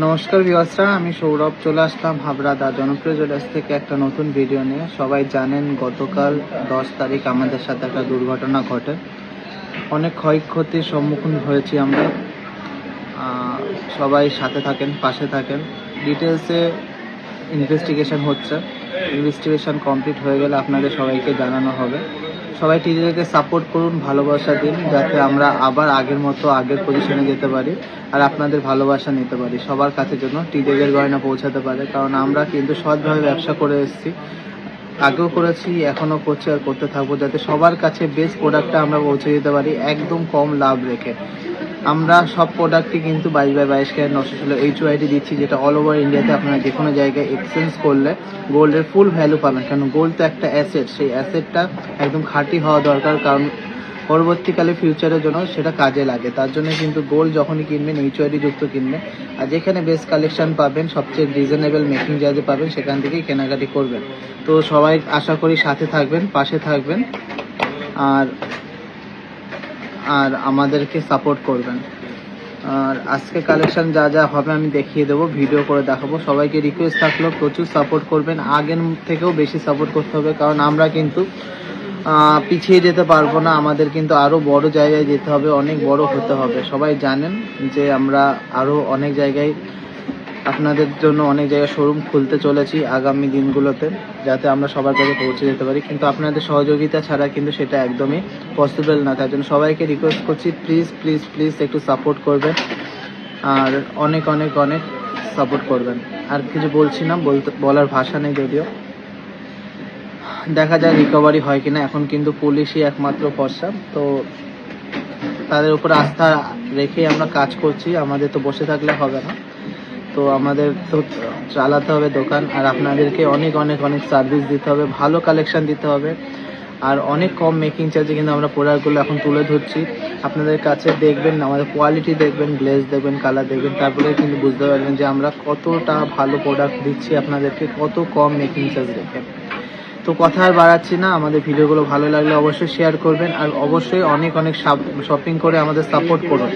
নমস্কার ভিওয়াসরা আমি সৌরভ, চলে আসলাম হাবড়াদা জনপ্রিয় জুয়েলার্স থেকে একটা নতুন ভিডিও নিয়ে। সবাই জানেন গতকাল দশ তারিখ আমাদের সাথে একটা দুর্ঘটনা ঘটে। অনেক ক্ষয়ক্ষতির সম্মুখীন হয়েছি আমরা। সবাই সাথে থাকেন, পাশে থাকেন। ডিটেলসে ইনভেস্টিগেশন হচ্ছে। ইনভেস্টিগেশন কমপ্লিট হয়ে গেলে আপনাদের সবাইকে জানানো হবে। সবাই টিজারকে সাপোর্ট করুন, ভালোবাসা দিন, যাতে আমরা আবার আগের মতো আগের পজিশনে যেতে পারি আর আপনাদের ভালোবাসা নিতে পারি। সবার কাছে জন্য টিজারের গয়না পৌঁছাতে পারে। কারণ আমরা কিন্তু সৎভাবে ব্যবসা করে এসেছি। আগেও করেছি, এখনও করছি আর করতে থাকব, যাতে সবার কাছে বেস্ট প্রোডাক্টটা আমরা পৌঁছে দিতে পারি, একদম কম লাভ রেখে। আমরা সব প্রোডাক্টই কিন্তু বাইশ বাই বাইশ ক্যারেট নশো ষোলো এইচ ওয়াইডি দিচ্ছি, যেটা অল ওভার ইন্ডিয়াতে আপনারা যে কোনো জায়গায় এক্সচেঞ্জ করলে গোল্ডের ফুল ভ্যালু পাবেন। কারণ গোল্ড তো একটা অ্যাসেট সেই অ্যাসেটটা একদম খাঁটি হওয়া দরকার, কারণ পরবর্তীকালে ফিউচারের জন্য সেটা কাজে লাগে। তার জন্য কিন্তু গোল্ড যখনই কিনবেন এইচ ওয়াইডি যুক্ত কিনবেন, আর যেখানে বেস্ট কালেকশন পাবেন, সবচেয়ে রিজনেবল মেকিং চার্জে পাবেন, সেখান থেকেই কেনাকাটি করবেন। তো সবাই আশা করি সাথে থাকবেন, পাশে থাকবেন। আর আর আমাদেরকে সাপোর্ট করবেন। আর আজকে কালেকশন যা যা হবে আমি দেখিয়ে দেবো ভিডিও করে দেখাবো। সবাইকে রিকোয়েস্ট থাকল, প্রচুর সাপোর্ট করবেন। আগের থেকেও বেশি সাপোর্ট করতে হবে, কারণ আমরা কিন্তু পিছিয়ে যেতে পারব না। আমাদের কিন্তু আরও বড় জায়গায় যেতে হবে, অনেক বড় হতে হবে। সবাই জানেন যে আমরা আরও অনেক জায়গায় আপনাদের জন্য অনেক জায়গায় শোরুম খুলতে চলেছি আগামী দিনগুলোতে, যাতে আমরা সবার কাছে পৌঁছে যেতে পারি। কিন্তু আপনাদের সহযোগিতা ছাড়া কিন্তু সেটা একদমই পসিবল না। তার জন্য সবাইকে রিকোয়েস্ট করছি প্লিজ প্লিজ প্লিজ একটু সাপোর্ট করবেন। আর অনেক অনেক অনেক সাপোর্ট করবেন। আর কিছু বলছি না, বলতে, বলার ভাষা নেই যদিও। দেখা যায় রিকভারি হয় কিনা। এখন কিন্তু পুলিশই একমাত্র ভরসা। তো তাদের উপর আস্থা রেখেই আমরা কাজ করছি। আমাদের তো বসে থাকলে হবে না। তো আমাদের তো চালাতে হবে দোকান, আর আপনাদেরকে অনেক অনেক অনেক সার্ভিস দিতে হবে, ভালো কালেকশান দিতে হবে। আর অনেক কম মেকিং চার্জে কিন্তু আমরা প্রোডাক্টগুলো এখন তুলে ধরছি। আপনাদের কাছে দেখবেন, আমাদের কোয়ালিটি দেখবেন গ্লেজ দেখবেন কালার দেখবেন, তারপরে কিন্তু বুঝতে পারবেন যে আমরা কতটা ভালো প্রোডাক্ট দিচ্ছি আপনাদেরকে, কত কম মেকিং চার্জ রেখে। তো কথা আর বাড়াচ্ছি না। আমাদের ভিডিওগুলো ভালো লাগলে অবশ্যই শেয়ার করবেন আর অবশ্যই অনেক অনেক শপিং করে আমাদের সাপোর্ট করুন।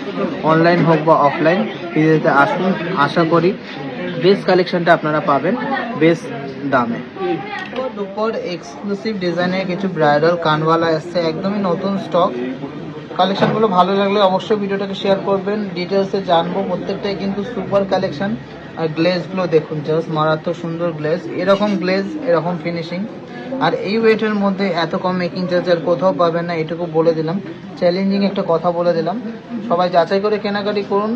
অনলাইন হোক বা অফলাইন ভিডিওতে আসুন। আশা করি বেস্ট কালেকশনটা আপনারা পাবেন বেস্ট দামে। দুপুর এক্সক্লুসিভ ডিজাইনের কিছু ব্রাইডাল কানওয়ালা এসছে, একদমই নতুন স্টক কালেকশনগুলো ভালো লাগলে অবশ্যই ভিডিওটাকে শেয়ার করবেন। ডিটেলসে জানব, প্রত্যেকটাই কিন্তু সুপার কালেকশন আর গ্লেজগুলো দেখুন জাস্ট মারাত্মক সুন্দর গ্লেজ এরকম গ্লেজ এরকম ফিনিশিং আর এই ওয়েটের মধ্যে এত কম মেকিং চার্জ আর কোথাও পাবেন না, এটুকু বলে দিলাম। চ্যালেঞ্জিং একটা কথা বলে দিলাম। সবাই যাচাই করে কেনাকাটি করুন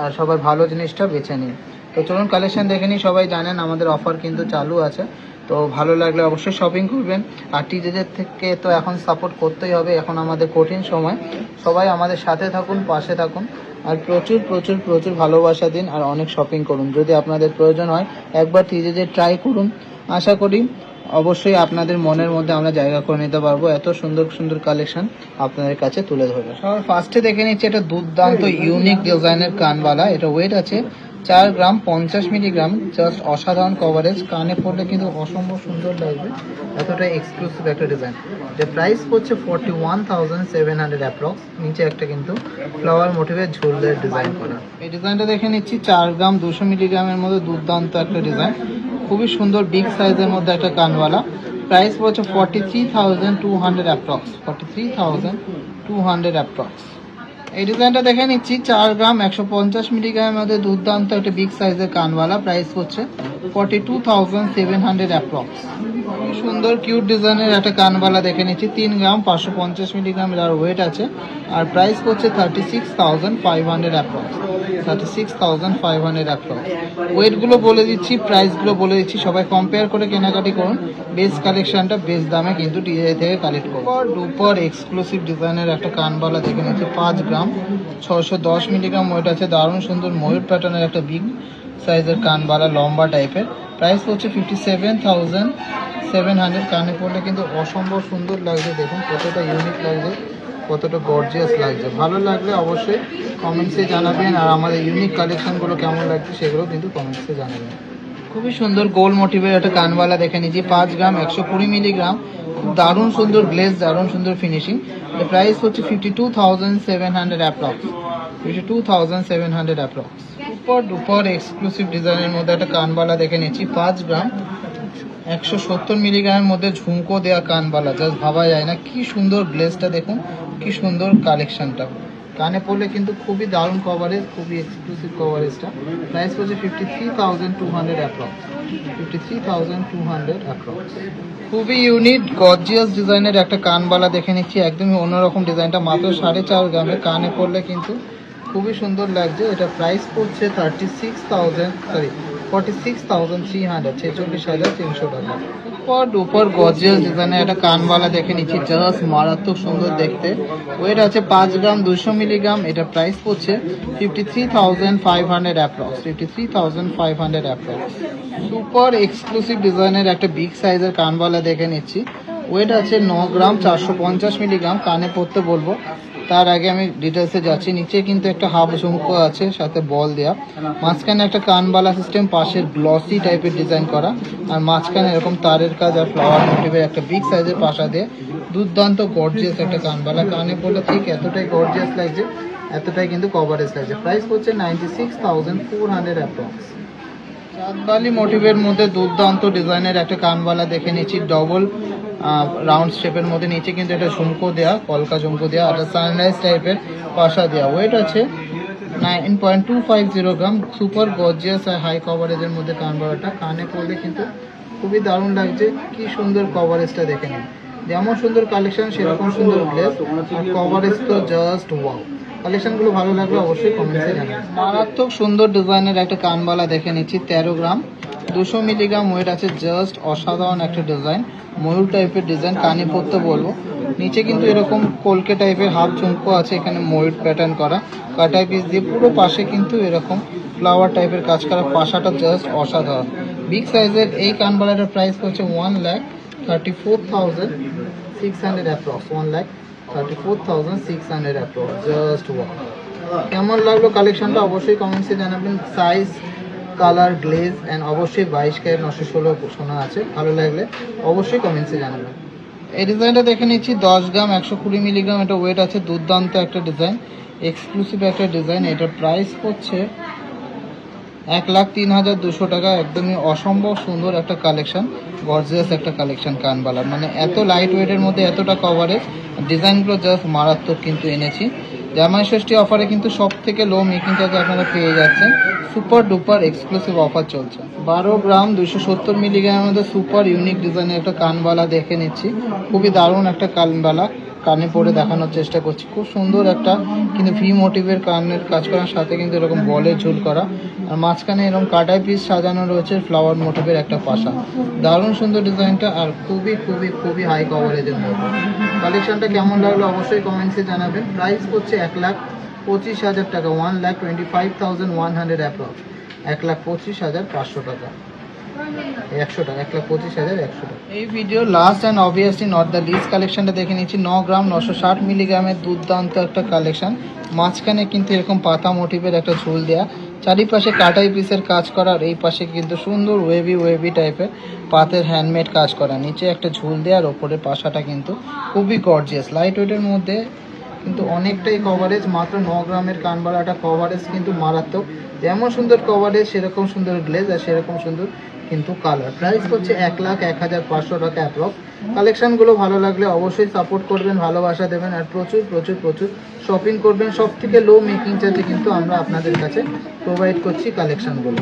আর সবার ভালো জিনিসটা বেছে নিন। তো চলুন কালেকশন দেখে নিই, সবাই জানেন আমাদের অফার কিন্তু চালু আছে। তো ভালো লাগলে অবশ্যই শপিং করবেন। আর টিজেদের থেকে তো এখন সাপোর্ট করতেই হবে, এখন আমাদের কঠিন সময়। সবাই আমাদের সাথে থাকুন, পাশে থাকুন। আর প্রচুর প্রচুর প্রচুর ভালোবাসা দিন আর অনেক শপিং করুন। যদি আপনাদের প্রয়োজন হয়, একবার টিজেদের ট্রাই করুন। আশা করি অবশ্যই আপনাদের মনের মধ্যে আমরা জায়গা করে নিতে পারব। এত সুন্দর সুন্দর কালেকশন আপনাদের কাছে তুলে ধরবো। সবার ফার্স্টে দেখে নিচ্ছি, এটা দুর্দান্ত ইউনিক ডিজাইনের কানবালা। এটা ওয়েট আছে চার গ্রাম, পঞ্চাশ মিলিগ্রাম জাস্ট অসাধারণ কভারেজ কানে পড়লে কিন্তু অসম্ভব সুন্দর লাগবে। এতটা এক্সক্লুসিভ একটা ডিজাইন যে প্রাইস পড়ছে forty one thousand seven hundred approx নিচে একটা কিন্তু ফ্লাওয়ার মোটিভের ঝুলদের ডিজাইন করা। এই ডিজাইনটা দেখে নিচ্ছি, চার গ্রাম, দুশো মিলিগ্রামের মধ্যে দুর্দান্ত একটা ডিজাইন খুবই সুন্দর বিগ সাইজের মধ্যে একটা কানওয়ালা। প্রাইস পড়ছে forty three thousand two hundred approx forty three thousand two hundred approx এই ডিজাইনটা দেখে নিচ্ছি, চার গ্রাম, একশো পঞ্চাশ মিলিগ্রামের মধ্যে দুর্দান্ত একটা বিগ সাইজের কানওয়ালা প্রাইস হচ্ছে forty two thousand seven hundred approx সুন্দর কিউট ডিজাইনের একটা কানবালা দেখে নিচ্ছি। তিন গ্রাম, পাঁচশো পঞ্চাশ মিলিগ্রাম যার ওয়েট আছে। আর প্রাইস হচ্ছে thirty six thousand five hundred approx thirty six thousand five hundred approx ওয়েটগুলো বলে দিচ্ছি প্রাইসগুলো বলে দিচ্ছি। সবাই কম্পেয়ার করে কেনাকাটি করুন। বেস্ট কালেকশনটা বেস্ট দামে কিন্তু টিআই থেকে কালেক্ট করুন। ডুপার এক্সক্লুসিভ ডিজাইনের একটা কানবালা দেখে নিচ্ছি, পাঁচ গ্রাম ছশো দশ মিলিগ্রাম ওয়েট আছে। দারুণ সুন্দর ময়ূর প্যাটার্নের একটা বিগ সাইজের কানবালা, লম্বা টাইপের প্রাইস হচ্ছে fifty seven thousand seven hundred কানে পড়লে কিন্তু অসম্ভব সুন্দর লাগছে। দেখুন, কতটা ইউনিক লাগছে, কতটা গর্জিয়াস লাগছে। ভালো লাগলে অবশ্যই কমেন্টসে জানাবেন, আর আমাদের ইউনিক কালেকশনগুলো কেমন লাগছে সেগুলো কিন্তু কমেন্টসে জানাবেন। খুবই সুন্দর গোল মোটিভের একটা কানবালা দেখে নিয়েছি পাঁচ গ্রাম, একশো কুড়ি মিলিগ্রাম দারুণ সুন্দর গ্লেজ দারুণ সুন্দর ফিনিশিং প্রাইস হচ্ছে fifty two thousand seven hundred approx fifty two thousand seven hundred approx super duper exclusive ডিজাইনের মধ্যে একটা কানবালা দেখে নিচ্ছি, পাঁচ গ্রাম। একশো সত্তর মিলিগ্রামের মধ্যে ঝুমকো দেওয়া কানবালা জাস্ট ভাবা যায় না। কি সুন্দর গ্লেসটা দেখুন, কি সুন্দর কালেকশনটা কানে পড়লে কিন্তু খুবই দারুণ কভারেজ খুবই এক্সক্লুসিভ কভারেজটা প্রাইস পড়ছে fifty three thousand two hundred approx fifty three thousand two hundred approx খুবই ইউনিক গর্জিয়াস ডিজাইনের একটা কানবালা দেখে নিচ্ছি, একদমই অন্যরকম ডিজাইনটা মাত্র সাড়ে চার গ্রামে কানে পড়লে কিন্তু খুবই সুন্দর লাগছে। এটা প্রাইস পড়ছে thirty six thousand sorry forty six thousand three hundred ছেচল্লিশ হাজার তিনশো টাকা। গর্জিয়াস ডিজাইনের একটা কানবালা দেখে নিচ্ছি মারাত্মক সুন্দর দেখতে। ওয়েট আছে পাঁচ গ্রাম দুশো মিলিগ্রাম, এটা price fifty three thousand five hundred fifty three thousand five hundred super exclusive ডিজাইনের একটা বিগ সাইজের কানবালা দেখে নিচ্ছি। ওয়েট আছে ন গ্রাম চারশো পঞ্চাশ মিলিগ্রাম, কানে পড়তে বলব। তার আগে আমি ডিটেলসে যাচ্ছি নিচে, কিন্তু একটা হাফ ঝুমকো আছে, সাথে বল দেয়া। মাঝখানে একটা কানবালা সিস্টেম পাশের গ্লসি টাইপের ডিজাইন করা। আর মাঝখানে এরকম তারের কাজ আর ফ্লাওয়ার মোটিভের একটা বিগ সাইজের পাশা দিয়ে দুর্দান্ত গর্জিয়াস একটা কানবালা। কানে পড়লে ঠিক এতটাই গর্জিয়াস লাগছে, এতটাই কিন্তু কভারেজ লাগছে। প্রাইস হচ্ছে ninety six thousand four hundred approx Chandbali মোটিভের মধ্যে দুর্দান্ত ডিজাইনের একটা কানবালা দেখে নিচ্ছি ডবল রাউন্ড শেপের মধ্যে নিচে কিন্তু এটা ঝুমকো দেওয়া কলকা ঝুমকো দেওয়া আর সানরাইজ টাইপের পাশা দেওয়া ওয়েট আছে nine point two five zero gram super gorgeous আর হাই কভারেজের মধ্যে কানবালাটা কানে পড়লে কিন্তু খুবই দারুণ লাগছে, কি সুন্দর কভারেজটা দেখে নিন। যেমন সুন্দর কালেকশন সেরকম সুন্দর গ্লেস আর কভারেজ তো জাস্ট ওয়াও কালেকশনগুলো ভালো লাগলে অবশ্যই কমেন্টসে জানাবেন। মারাত্মক সুন্দর ডিজাইনের একটা কানবালা দেখে নিচ্ছি, তেরো গ্রাম। দুশো মিলিগ্রাম ওয়েট আছে জাস্ট অসাধারণ একটা ডিজাইন। ময়ূর টাইপের ডিজাইন, কানে পড়তে বলব। নিচে কিন্তু এরকম কলকে টাইপের হাফ ঝুমকো আছে, এখানে ময়ূর প্যাটার্ন করা। কাটাই পিস দিয়ে পুরো পাশে কিন্তু এরকম ফ্লাওয়ার টাইপের কাজ করা, পাশাটা জাস্ট অসাধারণ। বিগ সাইজের এই কানবালাটার প্রাইস হচ্ছে one lakh thirty four thousand six hundred approx one lakh thirty four thousand six just কেমন লাগল কালেকশনটা অবশ্যই কমেন্টসে জানাবেন। সাইজ কালার গ্লেজ অ্যান্ড অবশ্যই বাইশ ক্যারেট নশো ষোলো শোনা আছে। ভালো লাগলে অবশ্যই কমেন্টসে জানাবেন। এই ডিজাইনটা দেখে নিচ্ছি, দশ গ্রাম, একশো কুড়ি মিলিগ্রাম এটা ওয়েট আছে। দুর্দান্ত একটা ডিজাইন এক্সক্লুসিভ একটা ডিজাইন এটার প্রাইস হচ্ছে এক লাখ তিন হাজার দুশো টাকা, একদমই অসম্ভব সুন্দর একটা কালেকশন গর্জিয়াস একটা কালেকশন কানবালার মানে এত লাইট ওয়েটের মধ্যে এতটা কভারেজ ডিজাইনগুলো জাস্ট মারাত্মক কিন্তু এনেছি। জামাই ষষ্ঠী অফারে কিন্তু সব থেকে লো মেকিং চার্জ আপনারা পেয়ে যাচ্ছেন। সুপার ডুপার এক্সক্লুসিভ অফার চলছে। বারো গ্রাম দুশো সত্তর মিলিগ্রামের মধ্যে সুপার ইউনিক ডিজাইনের একটা কানবালা দেখে নিচ্ছি। খুবই দারুণ একটা কানবালা। কানে পরে দেখানোর চেষ্টা করছি। খুব সুন্দর একটা কিন্তু ভি মোটিভের কানের কাজ করার সাথে কিন্তু এরকম বলের ঝুল করা। আর মাঝখানে এরকম কাটাই পিস সাজানো রয়েছে ফ্লাওয়ার মোটিভের একটা পাশা। দারুণ সুন্দর ডিজাইনটা আর খুবই খুবই খুবই হাই কভারেজের মধ্যে। কালেকশনটা কেমন লাগল অবশ্যই কমেন্টসে জানাবেন। প্রাইস করছে এক লাখ পঁচিশ হাজার টাকা one lakh twenty five thousand one hundred approx এক লাখ পঁচিশ হাজার পাঁচশো টাকা। একশো টাকা, এক একশো টাকা। এই video last and obviously not the least কালেকশনটা দেখে নশো ষাট মিলিগ্রামের দুর্দান্ত একটা কালেকশন মাঝখানে কিন্তু এরকম একটা ঝুল চারিপাশে কাটাই পিসের কাজ করা এই পাশে কিন্তু সুন্দর টাইপের পাতের হ্যান্ডমেড কাজ করা। নিচে একটা ঝুল দেওয়া আর ওপরে পাশাটা কিন্তু খুবই গর্জিয়াস লাইট মধ্যে কিন্তু অনেকটাই কভারেজ মাত্র ন গ্রামের কানবালাটা কভারেজ কিন্তু মারাত্মক। যেমন সুন্দর কভারেজ সেরকম সুন্দর গ্লেজ আর সেরকম সুন্দর কিন্তু কালার প্রাইস হচ্ছে এক লাখ, এক হাজার পাঁচশো টাকা অ্যাপ্রক্স কালেকশানগুলো ভালো লাগলে অবশ্যই সাপোর্ট করবেন, ভালোবাসা দেবেন আর প্রচুর প্রচুর প্রচুর শপিং করবেন। সব থেকে লো মেকিং চার্জে কিন্তু আমরা আপনাদের কাছে প্রোভাইড করছি কালেকশনগুলো